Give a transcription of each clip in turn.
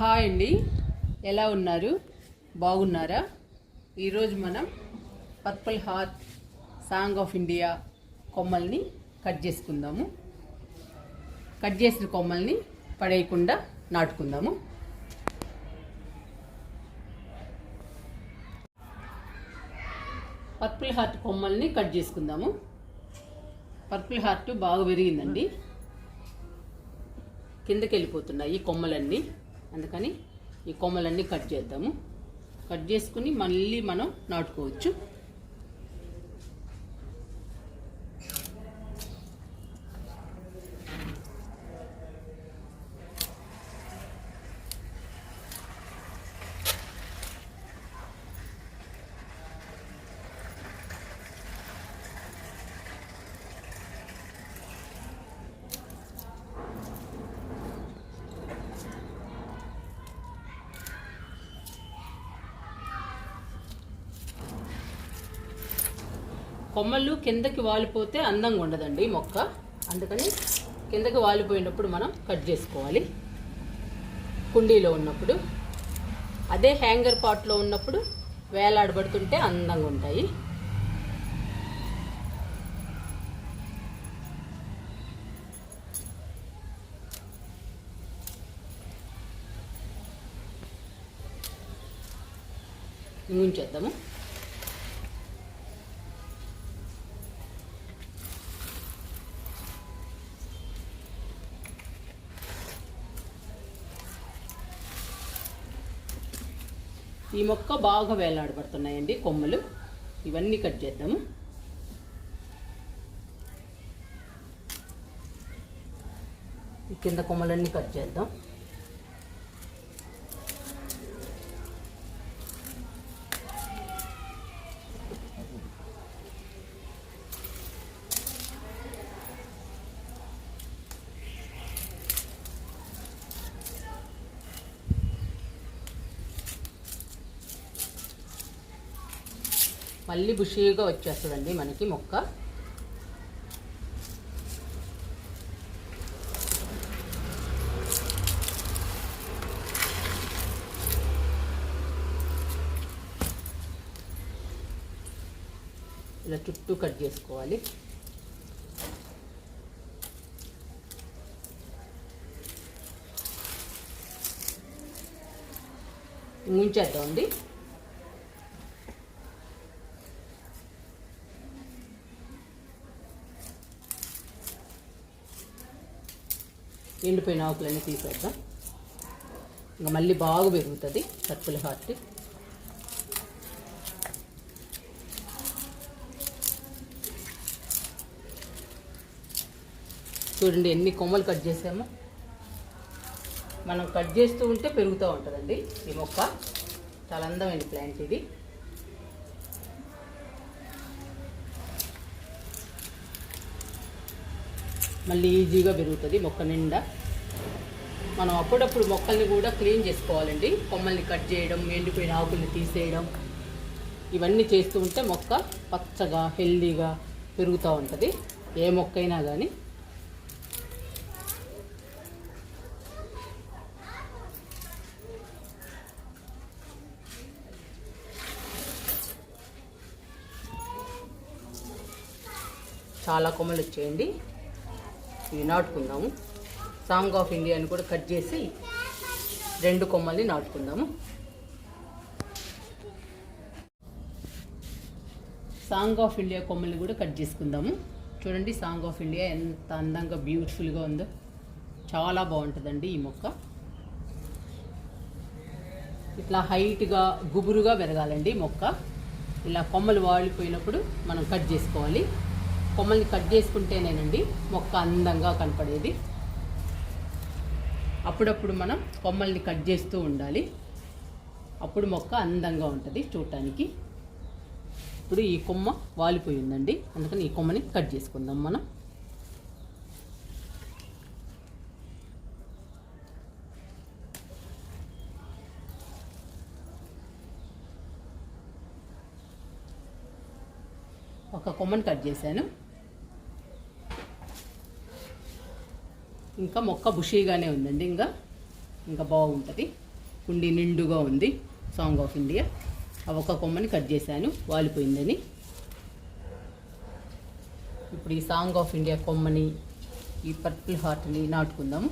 Hi అండి. ఎలా ఉన్నారు? బాగున్నారా? ఈరోజు మనం purple heart song of India కొమ్మల్ని కట్ చేసుకుందాము. కట్ చేసిన కొమ్మల్ని పడేయకుండా నాటుకుందాము. పర్పుల్ హార్ట్ కొమ్మల్ని కట్ చేసుకుందాము. పర్పుల్ హార్ట్ బాగా పెరిగిందండి కిందకి వెళ్ళిపోతున్నాయి ఈ కొమ్మలన్నీ. అందుకని ఈ కొమ్మలన్నీ కట్ చేద్దాము. కట్ చేసుకుని మళ్ళీ మనం నాటుకోవచ్చు. కొమ్మలు కిందకి వాలిపోతే అందంగా ఉండదండి మొక్క. అందుకని కిందకి వాలిపోయినప్పుడు మనం కట్ చేసుకోవాలి. కుండీలో ఉన్నప్పుడు అదే హ్యాంగర్ పాట్లో ఉన్నప్పుడు వేలాడబడుతుంటే అందంగా ఉంటాయి. ఉంచేద్దాము ఈ మొక్క బాగా వేలాడబడుతున్నాయండి కొమ్మలు. ఇవన్నీ కట్ చేద్దాము. ఈ కింద కొమ్మలన్నీ కట్ చేద్దాం. మళ్ళీ బుషీగా వచ్చేస్తుందండి మనకి మొక్క. ఇలా చుట్టూ కట్ చేసుకోవాలి. ఉంచేద్దామండి ఎండిపోయిన ఆకులన్నీ తీసేద్దాం. ఇంకా మళ్ళీ బాగా పెరుగుతుంది పర్పుల్ హార్ట్. చూడండి ఎన్ని కొమ్మలు కట్ చేసామో. మనం కట్ చేస్తూ ఉంటే పెరుగుతూ ఉంటుందండి ఈ మొక్క. చాలా అందమైన ప్లాంట్ ఇది. మళ్ళీ ఈజీగా పెరుగుతుంది మొక్క నిండా. మనం అప్పుడప్పుడు మొక్కల్ని కూడా క్లీన్ చేసుకోవాలండి. కొమ్మల్ని కట్ చేయడం ఎండిపోయిన ఆకుల్ని తీసేయడం ఇవన్నీ చేస్తూ ఉంటే మొక్క పచ్చగా హెల్దీగా పెరుగుతూ ఉంటుంది. ఏ మొక్క అయినా కానీ చాలా కొమ్మలు వచ్చేయండి ఇవి నాటుకుందాము సాంగ్ ఆఫ్ ఇండియాని కూడా కట్ చేసి రెండు కొమ్మల్ని నాటుకుందాము. సాంగ్ ఆఫ్ ఇండియా కొమ్మల్ని కూడా కట్ చేసుకుందాము. చూడండి సాంగ్ ఆఫ్ ఇండియా ఎంత అందంగా బ్యూటిఫుల్గా ఉందో. చాలా బాగుంటుందండి ఈ మొక్క. ఇట్లా హైట్గా గుబురుగా పెరగాలండి మొక్క. ఇలా కొమ్మలు వాడిపోయినప్పుడు మనం కట్ చేసుకోవాలి. కొమ్మల్ని కట్ చేసుకుంటేనేనండి మొక్క అందంగా కనపడేది. అప్పుడప్పుడు మనం కొమ్మల్ని కట్ చేస్తూ ఉండాలి. అప్పుడు మొక్క అందంగా ఉంటుంది చూడటానికి. ఇప్పుడు ఈ కొమ్మ వాలిపోయిందండి. అందుకని ఈ కొమ్మని కట్ చేసుకుందాం మనం. ఒక కొమ్మని కట్ చేశాను. ఇంకా మొక్క బుషీగానే ఉందండి ఇంకా ఇంకా బాగుంటుంది. కుండి నిండుగా ఉంది సాంగ్ ఆఫ్ ఇండియా ఆ ఒక కొమ్మని కట్ చేశాను వాలిపోయిందని. ఇప్పుడు ఈ సాంగ్ ఆఫ్ ఇండియా కొమ్మని ఈ పర్పుల్ హార్ట్ని నాటుకుందాము.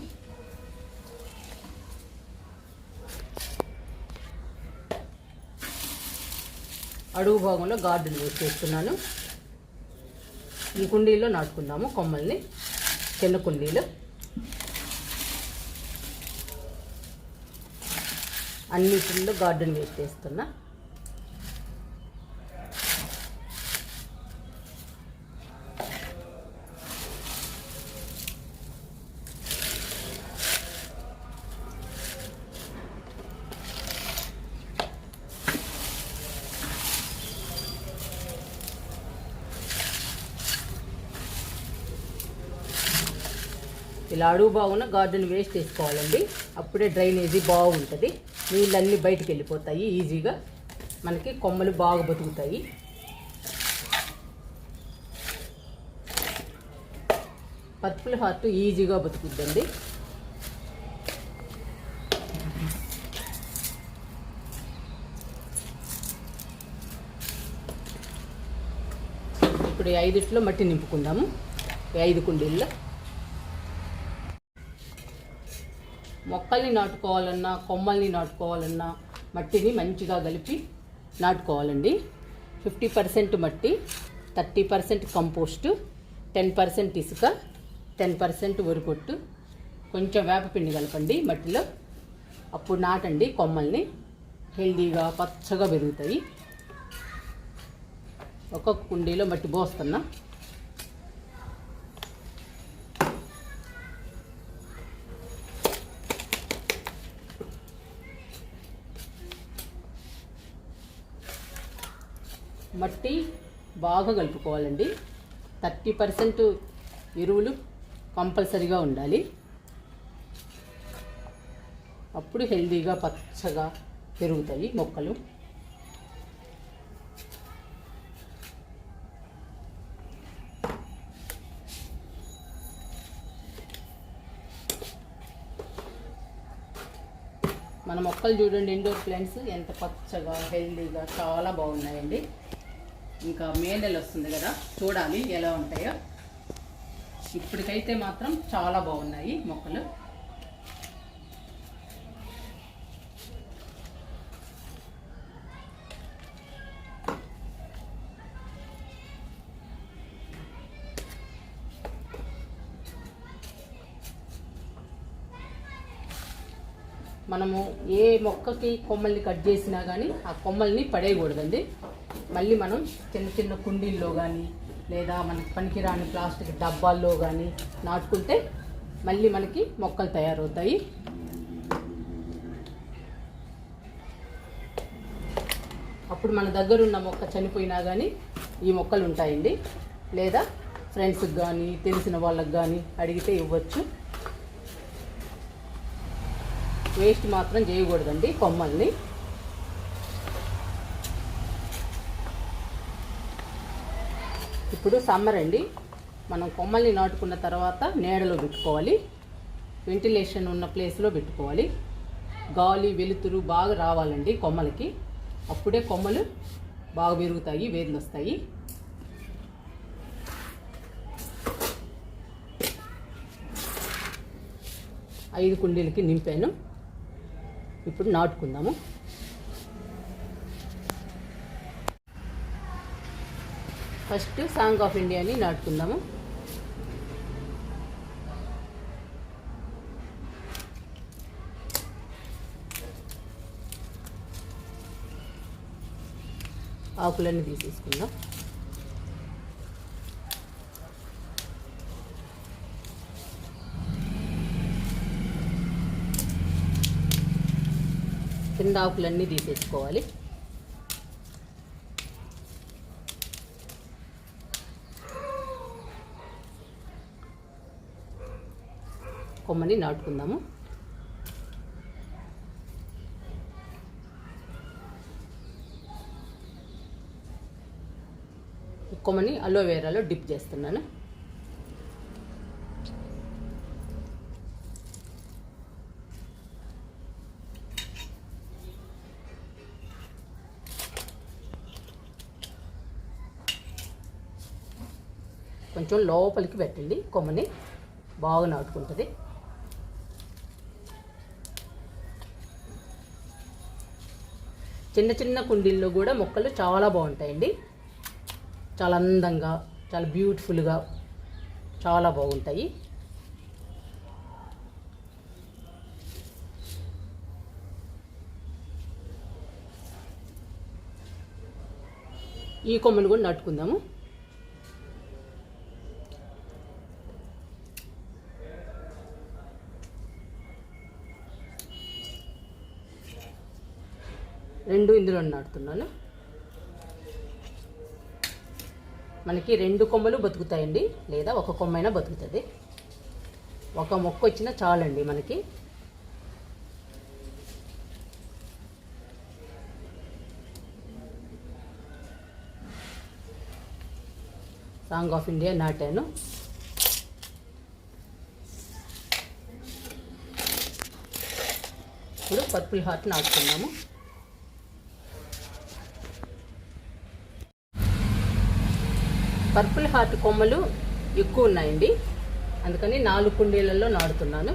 అడుగు భాగంలో గార్డెన్ వేసేస్తున్నాను. ఈ కుండీలో నాటుకుందాము కొమ్మల్ని. చిన్న కుండీలో. అన్నిటిలో గార్డెన్ వేస్ట్ వేస్తున్నా ఇలా అడుగు బాగున్న గార్డెన్ వేస్ట్ చేసుకోవాలండి అప్పుడే డ్రైనేజీ బాగుంటుంది. నీళ్ళన్నీ బయటికి వెళ్ళిపోతాయి. ఈజీగా మనకి కొమ్మలు బాగా బతుకుతాయి. పర్పుల్ హార్ట్ ఈజీగా బతుకుద్దండి. ఇప్పుడు ఐదుట్లో మట్టి నింపుకుందాము. ఐదు కుండీల్లో మొక్కల్ని నాటుకోవాలన్నా కొమ్మల్ని నాటుకోవాలన్నా మట్టిని మంచిగా కలిపి నాటుకోవాలండి. ఫిఫ్టీ పర్సెంట్ మట్టి thirty percent compost ten percent ఇసుక టెన్ పర్సెంట్ వరికొట్టు కొంచెం వేపపిండి కలపండి మట్టిలో. అప్పుడు నాటండి కొమ్మల్ని. హెల్దీగా పచ్చగా పెరుగుతాయి. ఒక్కొక్క కుండీలో మట్టి పోస్తున్నా. మట్టి బాగా కలుపుకోవాలండి. థర్టీ పర్సెంట్ ఎరువులు కంపల్సరీగా ఉండాలి. అప్పుడు హెల్దీగా పచ్చగా పెరుగుతాయి మొక్కలు. మన మొక్కలు చూడండి ఇండోర్ ప్లాంట్స్ ఎంత పచ్చగా హెల్దీగా చాలా బాగున్నాయండి. ఇంకా మే నెల వస్తుంది కదా చూడాలి ఎలా ఉంటాయో. ఇప్పటికైతే మాత్రం చాలా బాగున్నాయి మొక్కలు. మనము ఏ మొక్కకి కొమ్మల్ని కట్ చేసినా కానీ ఆ కొమ్మల్ని పడేయకూడదండి. మళ్ళీ మనం చిన్న చిన్న కుండీల్లో కానీ లేదా మనకి పనికిరాని ప్లాస్టిక్ డబ్బాల్లో కానీ నాటుకుంటే మళ్ళీ మనకి మొక్కలు తయారవుతాయి. అప్పుడు మన దగ్గర ఉన్న మొక్క చనిపోయినా కానీ ఈ మొక్కలు ఉంటాయండి. లేదా ఫ్రెండ్స్కి కానీ తెలిసిన వాళ్ళకి కానీ అడిగితే ఇవ్వచ్చు. వేస్ట్ మాత్రం చేయకూడదండి కొమ్మల్ని. ఇప్పుడు సమ్మర్ అండి. మనం కొమ్మల్ని నాటుకున్న తర్వాత నీడలో పెట్టుకోవాలి. వెంటిలేషన్ ఉన్న ప్లేస్లో పెట్టుకోవాలి. గాలి వెలుతురు బాగా రావాలండి కొమ్మలకి. అప్పుడే కొమ్మలు బాగా పెరుగుతాయి వేర్లు వస్తాయి. ఐదు కుండీలకి నింపాను. ఇప్పుడు నాటుకుందాము. ఫస్ట్ సాంగ్ ఆఫ్ ఇండియాని నాటుకుందాము. ఆకులన్నీ తీసేసుకుందాం. కింద ఆకులన్నీ తీసేసుకోవాలి. కొమ్మని నాటుకుందాము. కొమ్మని అలోవేరాలో డిప్ చేస్తున్నాను. కొంచెం లోపలికి పెట్టండి. కొమ్మని బాగా నాటుకుంటుంది. చిన్న చిన్న కుండీల్లో కూడా మొక్కలు చాలా బాగుంటాయండి. చాలా అందంగా చాలా బ్యూటిఫుల్గా చాలా బాగుంటాయి. ఈ కొమ్మను కూడా నాటుకుందాము. రెండు ఇందులో నాటుతున్నాను. మనకి రెండు కొమ్మలు బతుకుతాయండి. లేదా ఒక కొమ్మైనా బతుకుతుంది. ఒక మొక్క వచ్చినా చాలండి మనకి. సాంగ్ ఆఫ్ ఇండియా నాటాను. ఇప్పుడు పర్పుల్ హార్ట్ నాటుకున్నాము పర్పుల్ హార్ట్ కొమ్మలు ఎక్కువ ఉన్నాయండి. అందుకని నాలుగు కుండీలలో నాడుతున్నాను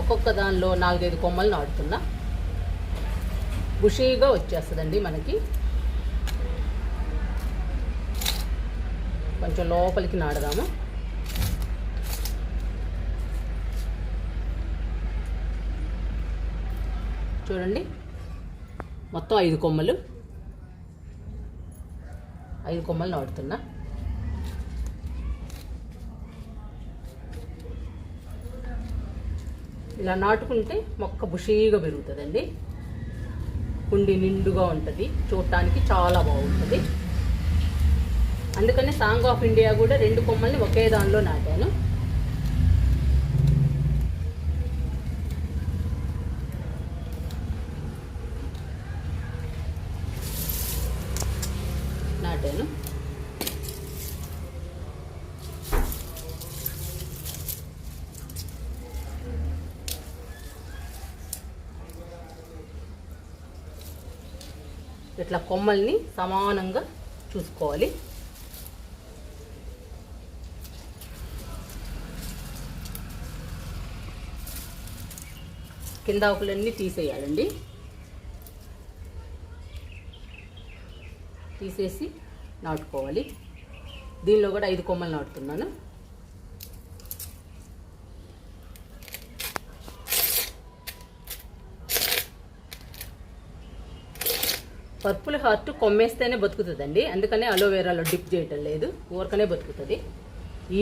ఒక్కొక్క దానిలో నాలుగైదు కొమ్మలు నాడుతున్నా బుషీగా వచ్చేస్తుందండి మనకి. కొంచెం లోపలికి నాడదాము చూడండి. మొత్తం ఐదు కొమ్మలు. ఐదు కొమ్మలు నాటుతున్నా. ఇలా నాటుకుంటే మొక్క బుషీగా పెరుగుతుందండి. కుండి నిండుగా ఉంటుంది. చూడటానికి చాలా బాగుంటుంది. అందుకని సాంగ్ ఆఫ్ ఇండియా కూడా రెండు కొమ్మల్ని ఒకే దానిలో నాటాను. ఇట్లా కొమ్మల్ని సమానంగా చూసుకోవాలి. కింద ఆకులన్నీ తీసేయాలండి. తీసేసి నాటుకోవాలి. దీనిలో కూడా ఐదు కొమ్మలు నాటుతున్నాను. Purple heart కొమ్మేస్తేనే బతుకుతుందండి. అందుకనే అలోవెరాలో డిప్ చేయటం లేదు. ఊరకనే బతుకుతుంది.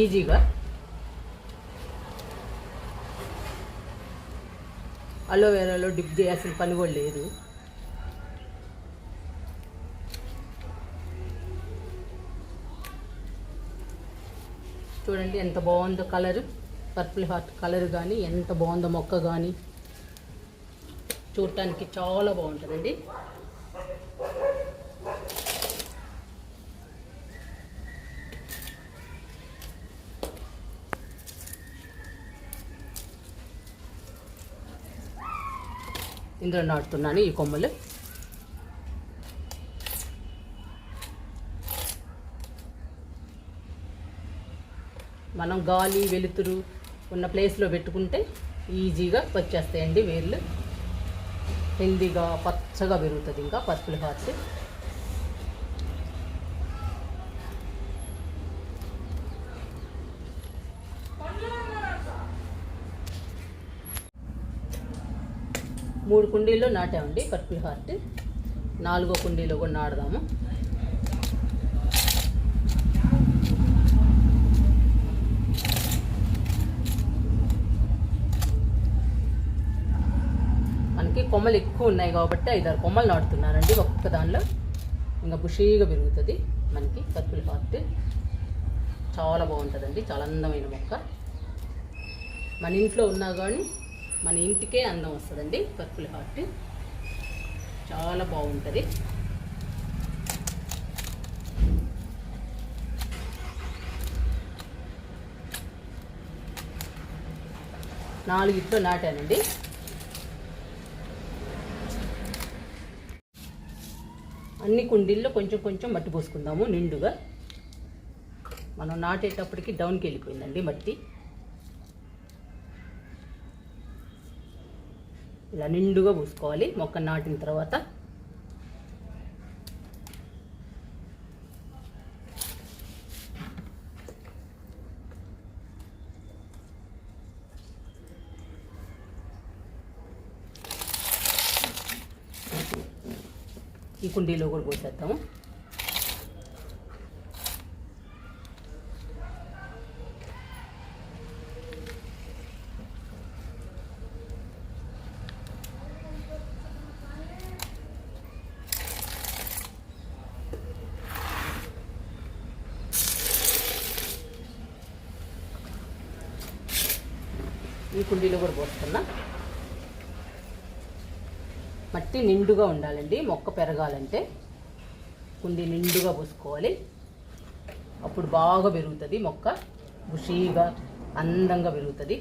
ఈజీగా. అలోవెరాలో డిప్ చేయాల్సిన పని కూడా లేదు. చూడండి ఎంత బాగుందో కలర్. పర్పుల్ హార్ట్ కలర్ కానీ ఎంత బాగుందో మొక్క కానీ చూడటానికి చాలా బాగుంటుందండి. ఇందులో నాటుతున్నాను ఈ కొమ్మలు. మనం గాలి వెలుతురు ఉన్న ప్లేస్లో పెట్టుకుంటే ఈజీగా వచ్చేస్తాయండి వేర్లు. హెల్దీగా పచ్చగా పెరుగుతుంది ఇంకా పర్పుల్ హార్ట్ మూడు కుండీల్లో నాటామండి పర్పుల్ హార్ట్ నాలుగో కుండీలో కూడా నాడదాము మనకి కొమ్మలు ఎక్కువ ఉన్నాయి కాబట్టి ఐదారు కొమ్మలు నాటుతున్నానండి ఒక్కొక్క దానిలో. ఇంకా బుషీగా పెరుగుతుంది మనకి పర్పుల్ హార్ట్ చాలా బాగుంటుందండి చాలా అందమైన మొక్క. మన ఇంట్లో ఉన్నా కానీ మన ఇంటికే అందం వస్తుందండి. పర్పుల్ హార్ట్ చాలా బాగుంటుంది. నాలుగిట్లో నాటానండి. అన్ని కుండీల్లో కొంచెం కొంచెం మట్టి పోసుకుందాము నిండుగా. మనం నాటేటప్పటికి డౌన్కి వెళ్ళిపోయిందండి మట్టి. ఇలా నిండుగా పూసుకోవాలి మొక్క నాటిన తర్వాత. ఈ కుండీలో కూడా పోసేద్దాము. ఈ కుండీలో కూడా పోస్తున్నా. మట్టి నిండుగా ఉండాలండి. మొక్క పెరగాలంటే కుండీ నిండుగా పోసుకోవాలి. అప్పుడు బాగా పెరుగుతుంది మొక్క బుషీగా అందంగా పెరుగుతుంది.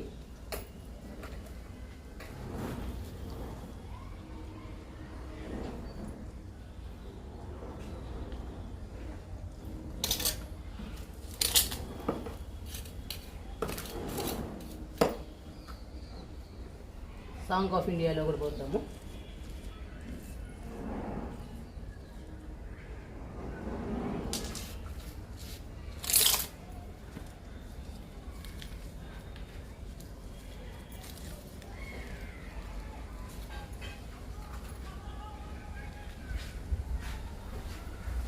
సాంగ్ ఆఫ్ ఇండియాలో కూడా పోతాము.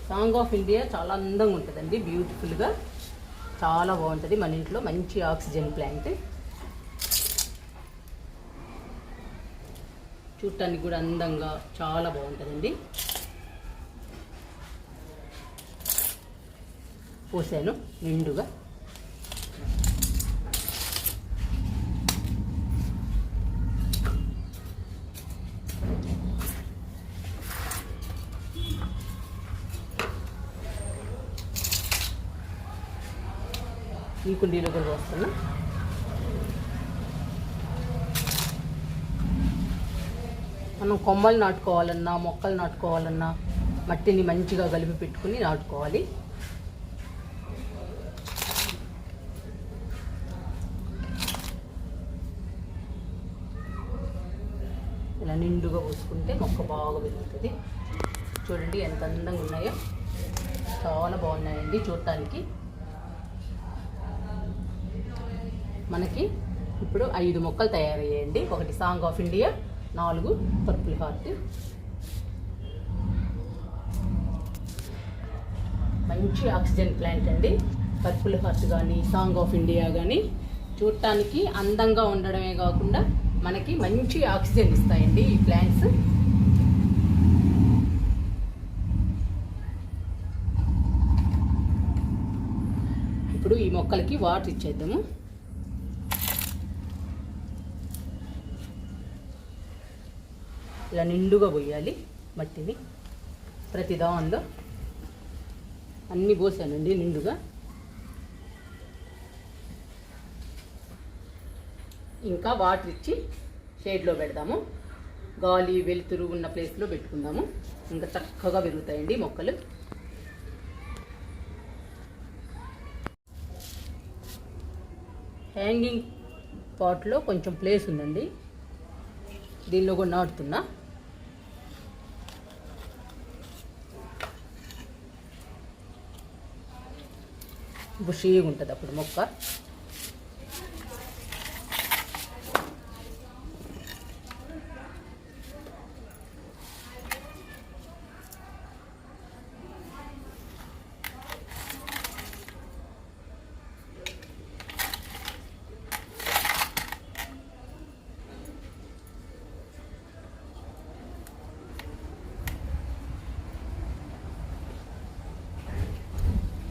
సాంగ్ ఆఫ్ ఇండియా చాలా అందంగా ఉంటుందండి బ్యూటిఫుల్గా చాలా బాగుంటుంది మన ఇంట్లో మంచి ఆక్సిజన్ ప్లాంట్ చూడటానికి కూడా అందంగా చాలా బాగుంటుందండి. పోసాను నిండుగా. ఈ కుండీలో కూడా పోస్తున్నా మనం కొమ్మలు నాటుకోవాలన్నా మొక్కలు నాటుకోవాలన్నా మట్టిని మంచిగా కలిపి పెట్టుకుని నాటుకోవాలి. ఇలా నిండుగా పోసుకుంటే మొక్క బాగా పెరుగుతుంది. చూడండి ఎంత అందంగా ఉన్నాయో. చాలా బాగున్నాయండి చూడటానికి. మనకి ఇప్పుడు ఐదు మొక్కలు తయారయ్యాయండి. ఒకటి సాంగ్ ఆఫ్ ఇండియా నాలుగు పర్పుల్ హార్ట్. మంచి ఆక్సిజన్ ప్లాంట్ అండి. పర్పుల్ హార్ట్ కానీ సాంగ్ ఆఫ్ ఇండియా కానీ చూడటానికి అందంగా ఉండడమే కాకుండా మనకి మంచి ఆక్సిజన్ ఇస్తాయండి ఈ ప్లాంట్స్. ఇప్పుడు ఈ మొక్కలకి వాటర్ ఇచ్చేద్దాము. ఇలా నిండుగా పోయాలి మట్టిని. ప్రతి దానిలో అన్నీ పోసానండి నిండుగా. ఇంకా వాటర్ ఇచ్చి షేడ్లో పెడదాము. గాలి వెలుతురు ఉన్న ప్లేస్లో పెట్టుకుందాము. ఇంకా చక్కగా పెరుగుతాయండి మొక్కలు. హ్యాంగింగ్ పాట్లో కొంచెం ప్లేస్ ఉందండి. దీనిలో కూడా నాటుతున్నా. బుషీగా ఉంటుంది అప్పుడు మొక్క.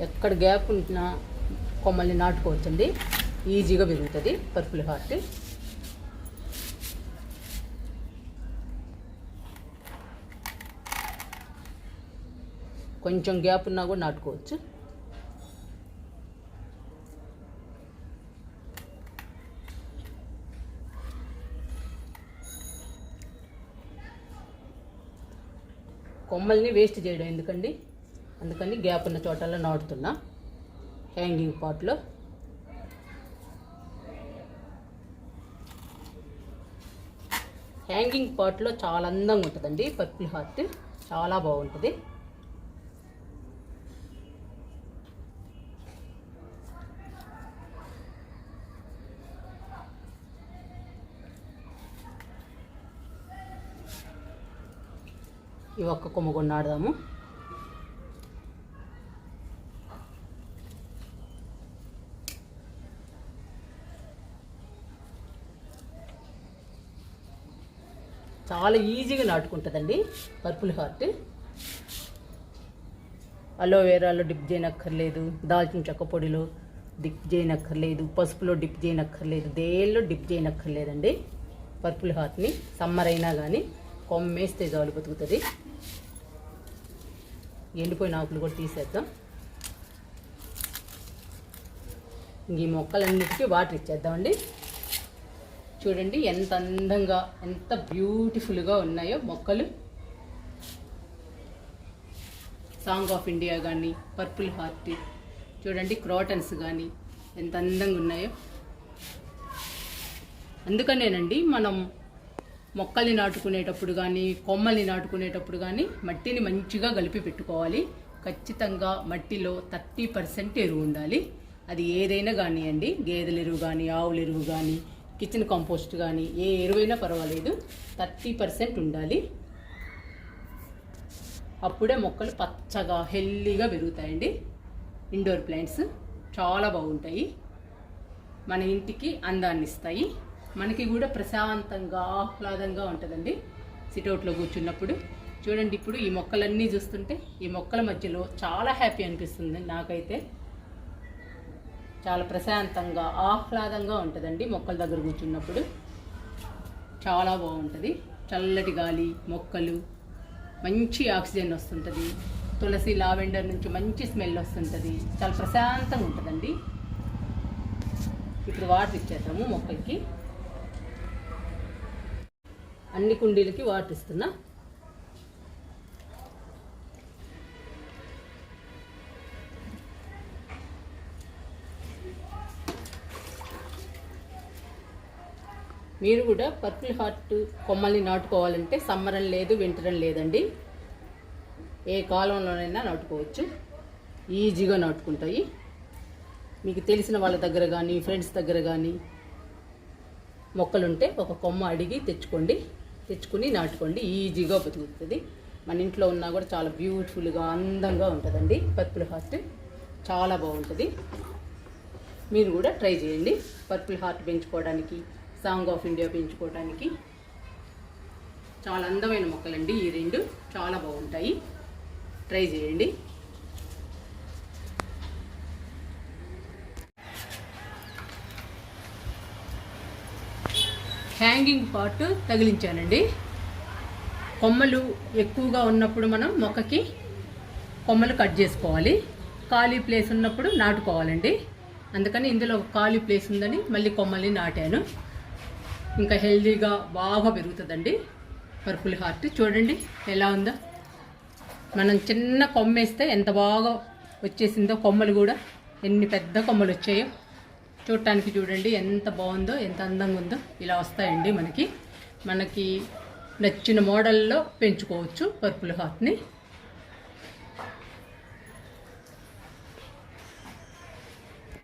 ఎక్కడ గ్యాప్ ఉంటున్నా కొమ్మల్ని నాటుకోవచ్చండి. ఈజీగా పెరుగుతుంది పర్పుల్ హార్ట్. కొంచెం గ్యాప్ ఉన్నా కూడా నాటుకోవచ్చు. కొమ్మల్ని వేస్ట్ చేయడం ఎందుకండి? అందుకని గ్యాప్ ఉన్న చోటల్లో నాటుతున్నా హ్యాంగింగ్ పాట్లో హ్యాంగింగ్ పాట్లో చాలా అందంగా ఉంటుందండి. పర్పుల్ హార్ట్ చాలా బాగుంటుంది. ఈ ఒక్క కొమ్మ కొన్నాడదాము. చాలా ఈజీగా నాటుకుంటుందండి. Purple heart. అలోవేరాలో డిప్ చేయనక్కర్లేదు. దాల్చిన చెక్క పొడిలో డిప్ చేయనక్కర్లేదు. పసుపులో డిప్ చేయనక్కర్లేదు. దేనిలో డిప్ చేయనక్కర్లేదండి. పర్పుల్ హార్ట్ని సమ్మర్ అయినా కానీ కొమ్మేస్తే చాలు బతుకుతుంది. ఎండిపోయిన ఆకులు కూడా తీసేద్దాం. ఈ మొక్కలన్నిటికీ వాటర్ ఇచ్చేద్దామండి. చూడండి ఎంత అందంగా ఎంత బ్యూటిఫుల్గా ఉన్నాయో మొక్కలు. సాంగ్ ఆఫ్ ఇండియా కానీ పర్పుల్ హార్ట్ చూడండి క్రోటన్స్ కానీ ఎంత అందంగా ఉన్నాయో. అందుకనేనండి మనం మొక్కల్ని నాటుకునేటప్పుడు కానీ కొమ్మల్ని నాటుకునేటప్పుడు కానీ మట్టిని మంచిగా కలిపి పెట్టుకోవాలి. ఖచ్చితంగా మట్టిలో థర్టీ పర్సెంట్ ఎరువు ఉండాలి. అది ఏదైనా కానివ్వండి గేదెల ఎరువు కానీ ఆవుల ఎరువు కానీ కిచెన్ కంపోస్ట్ కానీ ఏ ఎరువైనా పర్వాలేదు. థర్టీ పర్సెంట్ ఉండాలి. అప్పుడే మొక్కలు పచ్చగా హెల్దీగా పెరుగుతాయండి. ఇండోర్ ప్లాంట్స్ చాలా బాగుంటాయి. మన ఇంటికి అందాన్ని ఇస్తాయి. మనకి కూడా ప్రశాంతంగా ఆహ్లాదంగా ఉంటుందండి. సిటౌట్లో కూర్చున్నప్పుడు. చూడండి ఇప్పుడు ఈ మొక్కలన్నీ చూస్తుంటే ఈ మొక్కల మధ్యలో చాలా హ్యాపీ అనిపిస్తుంది నాకైతే. చాలా ప్రశాంతంగా ఆహ్లాదంగా ఉంటుందండి మొక్కల దగ్గర కూర్చున్నప్పుడు. చాలా బాగుంటుంది. చల్లటి గాలి మొక్కలు మంచి ఆక్సిజన్ వస్తుంటుంది. తులసి లావెండర్ నుంచి మంచి స్మెల్ వస్తుంటుంది. చాలా ప్రశాంతంగా ఉంటుందండి. ఇప్పుడు వాటర్ ఇచ్చేద్దాము మొక్కలకి. అన్ని కుండీలకి వాటర్ ఇస్తున్నా. మీరు కూడా పర్పుల్ హార్ట్ కొమ్మల్ని నాటుకోవాలంటే సమ్మరం లేదు వింటరం లేదండి. ఏ కాలంలోనైనా నాటుకోవచ్చు. ఈజీగా నాటుకుంటాయి. మీకు తెలిసిన వాళ్ళ దగ్గర కానీ ఫ్రెండ్స్ దగ్గర కానీ మొక్కలుంటే ఒక కొమ్మ అడిగి తెచ్చుకోండి. తెచ్చుకుని నాటుకోండి. ఈజీగా బతుకుతుంది. మన ఇంట్లో ఉన్నా కూడా చాలా బ్యూటిఫుల్గా అందంగా ఉంటుందండి. పర్పుల్ హార్ట్ చాలా బాగుంటుంది. మీరు కూడా ట్రై చేయండి. పర్పుల్ హార్ట్ పెంచుకోవడానికి సాంగ్ ఆఫ్ ఇండియా పెంచుకోవడానికి చాలా అందమైన మొక్కలండి ఈ రెండు. చాలా బాగుంటాయి. ట్రై చేయండి. హ్యాంగింగ్ పార్ట్ తగిలించానండి. కొమ్మలు ఎక్కువగా ఉన్నప్పుడు మనం మొక్కకి కొమ్మలు కట్ చేసుకోవాలి. ఖాళీ ప్లేస్ ఉన్నప్పుడు నాటుకోవాలండి. అందుకని ఇందులో ఖాళీ ప్లేస్ ఉందని మళ్ళీ కొమ్మల్ని నాటాను. ఇంకా హెల్దీగా బాగా పెరుగుతుందండి. పర్పుల్ హార్ట్ చూడండి ఎలా ఉందో. మనం చిన్న కొమ్మేస్తే ఎంత బాగా వచ్చేసిందో కొమ్మలు కూడా. ఎన్ని పెద్ద కొమ్మలు వచ్చాయో. చూడటానికి చూడండి ఎంత బాగుందో ఎంత అందంగా ఉందో. ఇలా వస్తాయండి మనకి. మనకి నచ్చిన మోడల్లో పెంచుకోవచ్చు పర్పుల్ హార్ట్ని.